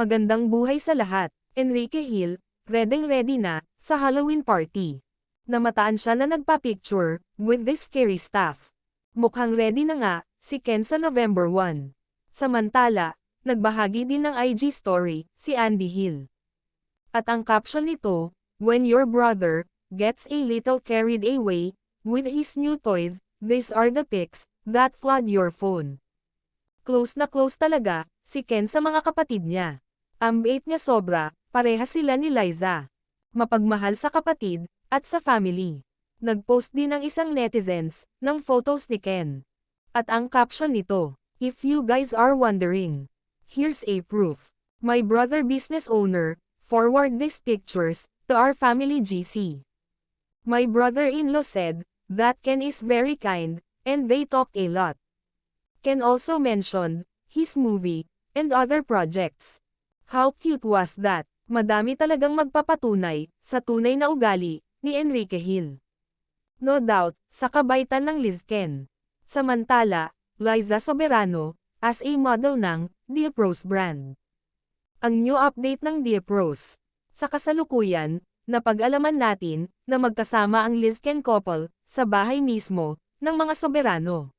Magandang buhay sa lahat. Enrique Hill, ready-ready na, sa Halloween party. Namataan siya na nagpa-picture, with this scary stuff. Mukhang ready na nga, si Ken sa November 1. Samantala, nagbahagi din ng IG story, si Andy Hill. At ang caption nito, When your brother, gets a little carried away, with his new toys, these are the pics, that flood your phone. Close na close talaga, si Ken sa mga kapatid niya. Ang bait niya sobra, pareha sila ni Liza. Mapagmahal sa kapatid, at sa family. Nagpost din ng isang netizens, ng photos ni Ken. At ang caption nito, If you guys are wondering, here's a proof. My brother business owner, forward these pictures, to our family GC. My brother-in-law said, that Ken is very kind, and they talk a lot. Ken also mentioned, his movie, and other projects. How cute was that? Madami talagang magpapatunay, sa tunay na ugali, ni Enrique Hill. No doubt, sa kabaitan ng Liz Ken. Samantala, Liza Soberano, as a model ng Deep Rose brand. Ang new update ng Deep Rose. Sa kasalukuyan, napag-alaman natin na magkasama ang Liz Ken couple sa bahay mismo ng mga Soberano.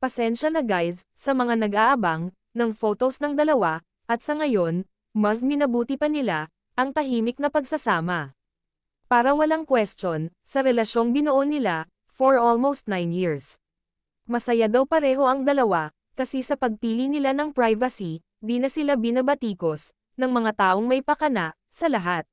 Pasensya na guys sa mga nag-aabang ng photos ng dalawa at sa ngayon, mas minabuti pa nila ang tahimik na pagsasama. Para walang question sa relasyong binuo nila for almost 9 years. Masaya daw pareho ang dalawa kasi sa pagpili nila ng privacy, di na sila binabatikos ng mga taong may pakana sa lahat.